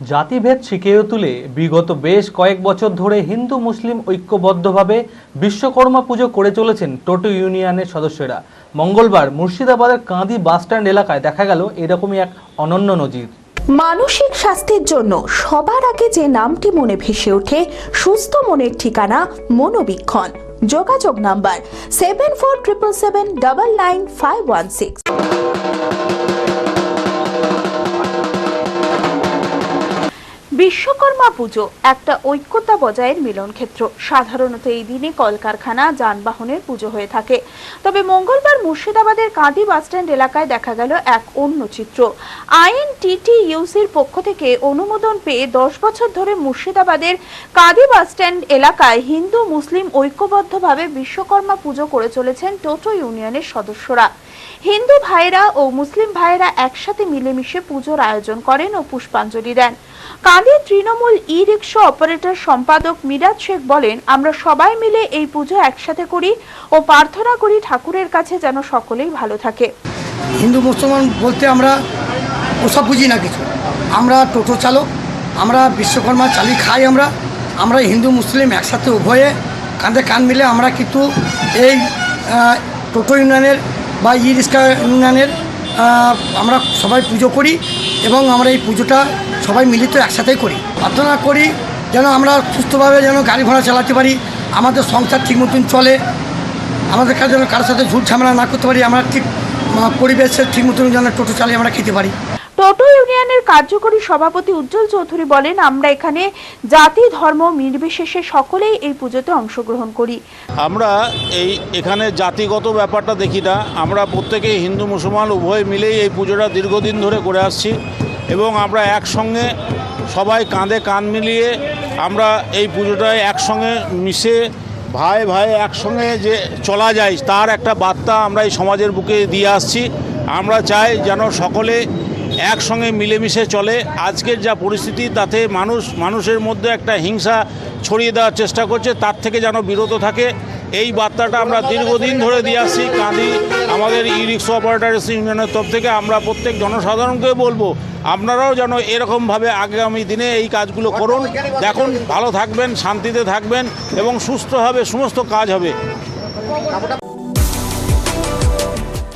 জাতিভেদ শিখিয়ে তুলে বিগত বেশ কয়েক বছর ধরে হিন্দু মুসলিম ঐক্যবদ্ধভাবে বিশ্বকর্মা পুজো করে চলেছেন টোটো ইউনিয়নের সদস্যরা। মঙ্গলবার মুর্শিদাবাদের কাঁদি বাসস্ট্যান্ড এলাকায় দেখা গেল এরকমই এক অনন্য নজির। মানসিক স্বাস্থ্যের জন্য সবার আগে যে নামটি মনে ভেসে ওঠে, সুস্থ মনের ঠিকানা মনোবীক্ষণ। যোগাযোগ number seven four triple seven double nine five one six Vishwakarma Puja, একটা ঐক্যতা বজায়ের মিলন ক্ষেত্র। সাধারণত এই দিনে কলকারখানা, যানবাহনের পুজো হয়ে থাকে। তবে মঙ্গলবার মুর্শিদাবাদের কাঁদি বাসস্ট্যান্ড এলাকায় দেখা গেল এক অন্য চিত্র। আইএনটিটি ইউসির পক্ষ থেকে অনুমোদন পেয়ে দশ বছর ধরে মুর্শিদাবাদের কাঁদি বাসস্ট্যান্ড এলাকায় হিন্দু, মুসলিম ঐক্যবদ্ধভাবে বিশ্বকর্মা পুজো করে চলেছেন টোটো ইউনিয়নের সদস্যরা। হিন্দু ভাইরা ও মুসলিম ভাইরা একসাথে মিলেমিশে পুজোর আয়োজন করেন ও পুষ্পাঞ্জলি দেন। কাঁদির তৃণমূল ই রিক্সা অপারেটর সম্পাদক মিরাজ শেখ বলেন, আমরা সবাই মিলে এই পুজো একসাথে করি ও প্রার্থনা করি ঠাকুরের কাছে যেন সকলেই ভালো থাকে। হিন্দু, মুসলমান বলতে আমরা ওসব বুঝি না কিছু। আমরা টোটো চালক, আমরা বিশ্বকর্মা, চালি খাই আমরা আমরা হিন্দু, মুসলিম একসাথে উভয়ে কাঁধে কান মিলে আমরা কিন্তু এই টোটো ইউনিয়নের বা ই রিক্সা ইউনিয়নের আমরা সবাই পুজো করি এবং আমরা এই পুজোটা সবাই মিলিত একসাথেই করি। প্রার্থনা করি যেন আমরা সুস্থভাবে যেন গাড়ি ঘোড়া চালাতে পারি, আমাদের সংসার ঠিক মতন চলে, আমাদের কাছে যেন কারোর সাথে ঝুট ঝামেলা না করতে পারি, আমরা ঠিক পরিবেশের ঠিক মতন যেন টোটো চালিয়ে আমরা খেতে পারি। টোটো ইউনিয়নের কার্যকরী সভাপতি উজ্জ্বল চৌধুরী বলেন, আমরা এখানে জাতি, ধর্ম, নির্বিশেষে সকলেই এই পুজোতে অংশগ্রহণ করি। আমরা এই এখানে জাতিগত ব্যাপারটা দেখি না। আমরা প্রত্যেকেই হিন্দু, মুসলমান, উভয় মিলেই এই পুজোটা দীর্ঘদিন ধরে করে আসছি এবং আমরা একসঙ্গে সবাই কাঁধে কান মিলিয়ে আমরা এই পুজোটায় একসঙ্গে মিশে ভাই ভাই একসঙ্গে যে চলা যায়, তার একটা বার্তা আমরা এই সমাজের বুকে দিয়ে আসছি। আমরা চাই যেন সকলে একসঙ্গে মিলেমিশে চলে। আজকের যা পরিস্থিতি, তাতে মানুষ, মানুষের মধ্যে একটা হিংসা ছড়িয়ে দেওয়ার চেষ্টা করছে, তার থেকে যেন বিরত থাকে। এই বার্তাটা আমরা দীর্ঘদিন ধরে দিয়ে আসছি। কাঁদি আমাদের ই রিক্সা অপারেটার্স ইউনিয়নের তরফ থেকে আমরা প্রত্যেক জনসাধারণকে বলব, আপনারাও যেন এরকমভাবে আগামী দিনে এই কাজগুলো করুন। দেখুন, ভালো থাকবেন, শান্তিতে থাকবেন এবং সুস্থভাবে সমস্ত কাজ হবে।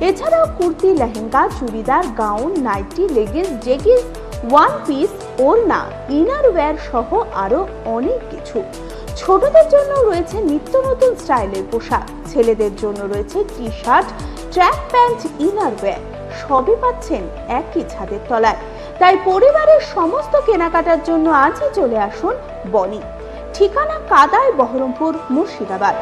এছাড়াও kurti, lehenga, churidar, gown, nightie leggings jeggings one piece, ওড়না ইনার ওয়্যার সহ আরও অনেক কিছু। ছোটদের জন্য রয়েছে নিত্য নতুন স্টাইলের পোশাক। ছেলেদের জন্য রয়েছে T shirt track pant inner wear সবই পাচ্ছেন একই ছাদের তলায়। তাই পরিবারের সমস্ত কেনাকাটার জন্য আজই চলে আসুন বনি। ঠিকানা কাদায় বহরমপুর, মুর্শিদাবাদ।